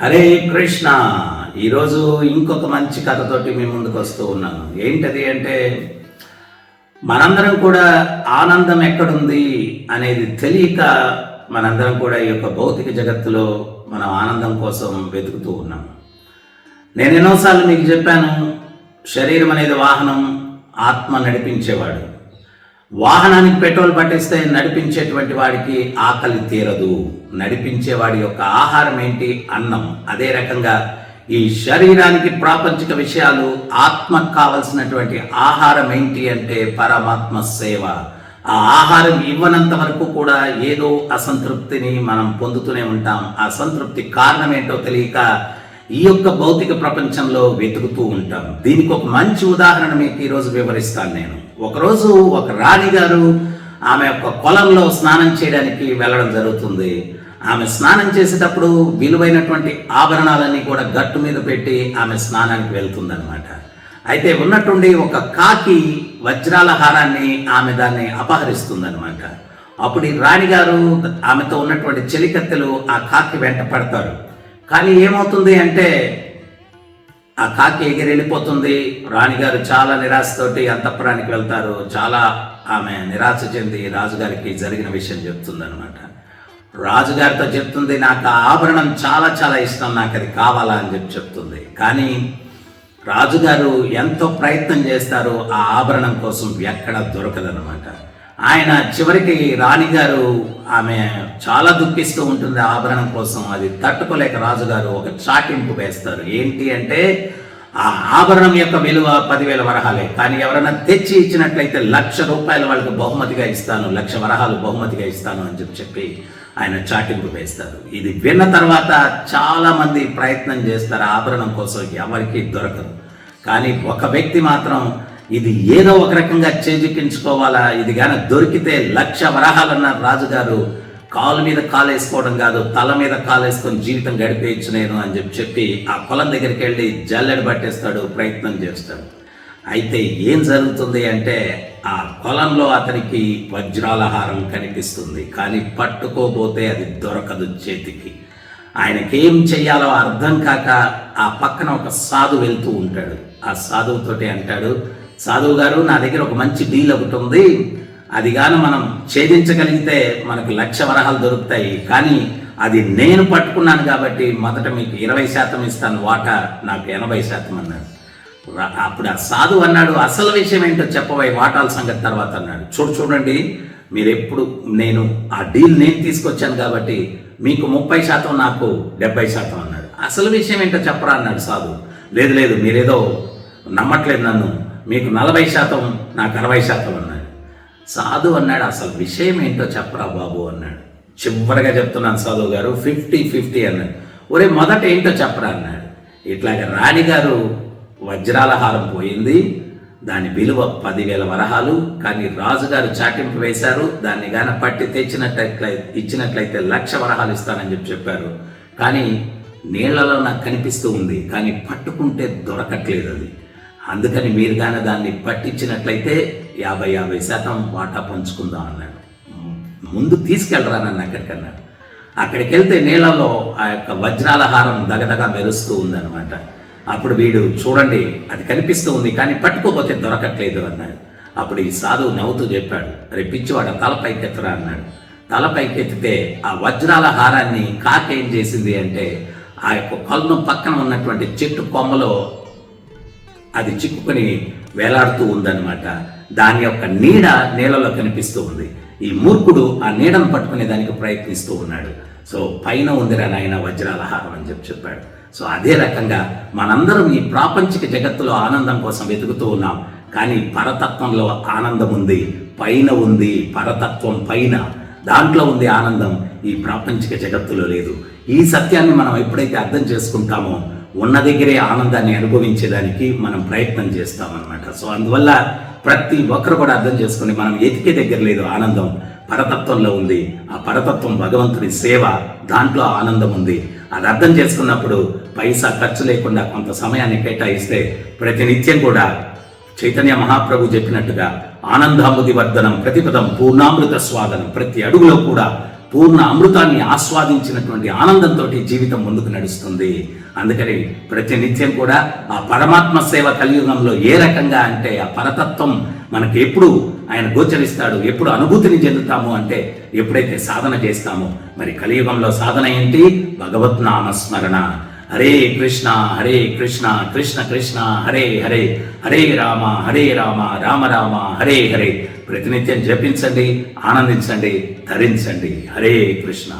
హరే కృష్ణ. ఈరోజు ఇంకొక మంచి కథతోటి మీ ముందుకు వస్తూ ఉన్నాను. ఏంటది అంటే మనందరం కూడా ఆనందం ఎక్కడుంది అనేది తెలియక మనందరం కూడా ఈ యొక్క భౌతిక జగత్తులో మనం ఆనందం కోసం వెతుకుతూ ఉన్నాం. నేను ఎన్నోసార్లు మీకు చెప్పాను శరీరం అనేది వాహనం ఆత్మ నడిపించేవాడు. వాహనానికి పెట్రోల్ పట్టిస్తే నడిపించేటువంటి వాడికి ఆకలి తీరదు. నడిపించే వాడి యొక్క ఆహారం ఏంటి? అన్నం. అదే రకంగా ఈ శరీరానికి ప్రాపంచిక విషయాలు ఆత్మకు కావలసినటువంటి ఆహారం ఏంటి అంటే పరమాత్మ సేవ. ఆ ఆహారం ఇవ్వనంత వరకు కూడా ఏదో అసంతృప్తిని మనం పొందుతూనే ఉంటాం. అసంతృప్తి కారణం ఏంటో తెలియక ఈ యొక్క భౌతిక ప్రపంచంలో వెతుకుతూ ఉంటాం. దీనికి ఒక మంచి ఉదాహరణ మీకు ఈరోజు వివరిస్తాను నేను. ఒకరోజు ఒక రాణి గారు ఆమె యొక్క పొలంలో స్నానం చేయడానికి వెళ్ళడం జరుగుతుంది. ఆమె స్నానం చేసేటప్పుడు విలువైనటువంటి ఆభరణాలన్నీ కూడా గట్టు మీద పెట్టి ఆమె స్నానానికి వెళ్తుందనమాట అయితే ఉన్నట్టుండి ఒక కాకి వజ్రాల హారాన్ని ఆమె దాన్ని అపహరిస్తుందనమాట అప్పుడు ఈ రాణిగారు ఆమెతో ఉన్నటువంటి చెలికత్తెలు ఆ కాకి వెంట పడతారు. కానీ ఏమవుతుంది అంటే ఆ కాకి ఎగిరి వెళ్ళిపోతుంది రాణిగారు చాలా నిరాశతోటి అంతఃపురానికి వెళ్తారు. చాలా ఆమె నిరాశ చెంది రాజుగారికి జరిగిన విషయం చెప్తుందనమాట రాజుగారితో చెప్తుంది నాకు ఆభరణం చాలా చాలా ఇష్టం నాకు అది కావాలా అని చెప్పి చెప్తుంది. కానీ రాజుగారు ఎంతో ప్రయత్నం చేస్తారు ఆ ఆభరణం కోసం ఎక్కడ దొరకదనమాట ఆయన చివరికి రాణిగారు ఆమె చాలా దుఃఖిస్తూ ఉంటుంది ఆభరణం కోసం అది తట్టుకోలేక రాజుగారు ఒక చాటింపు వేస్తారు. ఏంటి అంటే ఆ ఆభరణం యొక్క విలువ పదివేల వరహాలే. కానీ ఎవరైనా తెచ్చి ఇచ్చినట్లయితే లక్ష రూపాయలు వాళ్ళకి బహుమతిగా ఇస్తాను లక్ష వరహాలు బహుమతిగా ఇస్తాను అని చెప్పి చెప్పి ఆయన చాటింపు వేస్తారు ఇది విన్న తర్వాత చాలామంది ప్రయత్నం చేస్తారు ఆభరణం కోసం ఎవరికీ దొరకదు. కానీ ఒక వ్యక్తి మాత్రం ఇది ఏదో ఒక రకంగా చేజిక్కించుకోవాలా ఇది కానీ దొరికితే లక్ష వరహాలన్న రాజుగారు కాలు మీద కాలేసుకోవడం కాదు తల మీద కాలు వేసుకొని జీవితం గడిపేయచ్చు నేను అని చెప్పి చెప్పి ఆ పొలం దగ్గరికి వెళ్ళి జల్లెడ పట్టేస్తాడు ప్రయత్నం చేస్తాడు. అయితే ఏం జరుగుతుంది అంటే ఆ పొలంలో అతనికి వజ్రాలహారం కనిపిస్తుంది కానీ పట్టుకోబోతే అది దొరకదు చేతికి. ఆయనకేం చేయాలో అర్థం కాక ఆ పక్కన ఒక సాధు వెళ్తూ ఉంటాడు. ఆ సాధువుతోటి అంటాడు సాధువు గారు నా దగ్గర ఒక మంచి డీల్ ఒకటి ఉంది. అది గాను మనం ఛేదించగలిగితే మనకు లక్ష వరహాలు దొరుకుతాయి కానీ అది నేను పట్టుకున్నాను కాబట్టి మొదట మీకు ఇరవై శాతం ఇస్తాను వాటా నాకు ఎనభై శాతం అన్నాడు. అప్పుడు ఆ సాధువు అన్నాడు అసలు విషయం ఏంటో చెప్పవై వాటాల సంగతి తర్వాత అన్నాడు. చూడు చూడండి మీరు ఎప్పుడు నేను ఆ డీల్ నేను తీసుకొచ్చాను కాబట్టి మీకు ముప్పై శాతం నాకు డెబ్బై శాతం అన్నాడు. అసలు విషయం ఏంటో చెప్పరా అన్నాడు సాధు లేదు లేదు మీరేదో నమ్మట్లేదు నన్ను. మీకు నలభై శాతం నాకు అరవై శాతం అన్నాడు. సాధు అన్నాడు అసలు విషయం ఏంటో చెప్పరా బాబు అన్నాడు. చివరిగా చెప్తున్నాను సాధువు గారు ఫిఫ్టీ ఫిఫ్టీ అన్నాడు. ఒరే మొదట ఏంటో చెప్పరా అన్నాడు. ఇట్లాగ రాణిగారు వజ్రాల హారం పోయింది. దాని విలువ పదివేల వరహాలు. కానీ రాజుగారు చాటింపు వేశారు. దాన్ని గాన పట్టి తెచ్చినట్లయితే ఇచ్చినట్లయితే లక్ష వరహాలు ఇస్తానని చెప్పి చెప్పారు. కానీ నీళ్ళలో నాకు కనిపిస్తూ ఉంది. కానీ పట్టుకుంటే దొరకట్లేదు అది. అందుకని మీరు కానీ దాన్ని పట్టించినట్లయితే యాభై యాభై శాతం వాటా పంచుకుందాం అన్నాడు. ముందు తీసుకెళ్ళరా నన్ను అక్కడికి అక్కడికి వెళ్తే నీళ్ళలో ఆ యొక్క వజ్రాల హారం దగదగ మెరుస్తూ ఉందన్నమాట. అప్పుడు వీడు చూడండి అది కనిపిస్తూ ఉంది కానీ పట్టుకోపోతే దొరకట్లేదు అన్నాడు. అప్పుడు ఈ సాధువు నవ్వుతూ చెప్పాడు రే పిచ్చివాడు తల పైకెత్తరా అన్నాడు. తల పైకెత్తితే ఆ వజ్రాల హారాన్ని కాక ఏం చేసింది అంటే ఆ యొక్క కొలను పక్కన ఉన్నటువంటి చెట్టు కొమ్మలో అది చిక్కుకొని వేలాడుతూ ఉందన్నమాట. దాని యొక్క నీడ నీళ్ళలో కనిపిస్తూ ఉంది. ఈ మూర్ఖుడు ఆ నీడను పట్టుకునే దానికి ప్రయత్నిస్తూ ఉన్నాడు. సో పైన ఉందిరా నాయన వజ్రాల హారం అని చెప్పి చెప్పాడు. సో అదే రకంగా మనందరం ఈ ప్రాపంచిక జగత్తులో ఆనందం కోసం వెతుకుతూ ఉన్నాం. కానీ పరతత్వంలో ఆనందం ఉంది పైన ఉంది పరతత్వం పైన. దాంట్లో ఉంది ఆనందం ఈ ప్రాపంచిక జగత్తులో లేదు. ఈ సత్యాన్ని మనం ఎప్పుడైతే అర్థం చేసుకుంటామో ఉన్న దగ్గరే ఆనందాన్ని అనుభవించేదానికి మనం ప్రయత్నం చేస్తామన్నమాట. సో అందువల్ల ప్రతి ఒక్కరు కూడా అర్థం చేసుకుని మనం ఎతికే దగ్గర లేదు ఆనందం. పరతత్వంలో ఉంది. ఆ పరతత్వం భగవంతుడి సేవ దాంట్లో ఆనందం ఉంది. అది అర్థం చేసుకున్నప్పుడు పైసా ఖర్చు లేకుండా కొంత సమయాన్ని కేటాయిస్తే ప్రతినిత్యం కూడా చైతన్య మహాప్రభు చెప్పినట్టుగా ఆనందాముది వర్ధనం ప్రతిపదం పూర్ణామృత స్వాదనం ప్రతి అడుగులో కూడా పూర్ణ అమృతాన్ని ఆస్వాదించినటువంటి ఆనందంతో జీవితం ముందుకు నడుస్తుంది. అందుకని ప్రతినిత్యం కూడా ఆ పరమాత్మ సేవ కలియుగంలో ఏ రకంగా అంటే ఆ పరతత్వం మనకి ఎప్పుడు ఆయన గోచరిస్తాడు ఎప్పుడు అనుభూతిని చెందుతాము అంటే ఎప్పుడైతే సాధన చేస్తామో మరి కలియుగంలో సాధన ఏంటి? భగవత్ నామస్మరణ హరే కృష్ణ హరే కృష్ణ కృష్ణ కృష్ణ హరే హరే హరే రామ హరే రామ రామ రామ హరే హరే. ప్రతినిత్యం జపించండి ఆనందించండి ధరించండి. హరే కృష్ణ.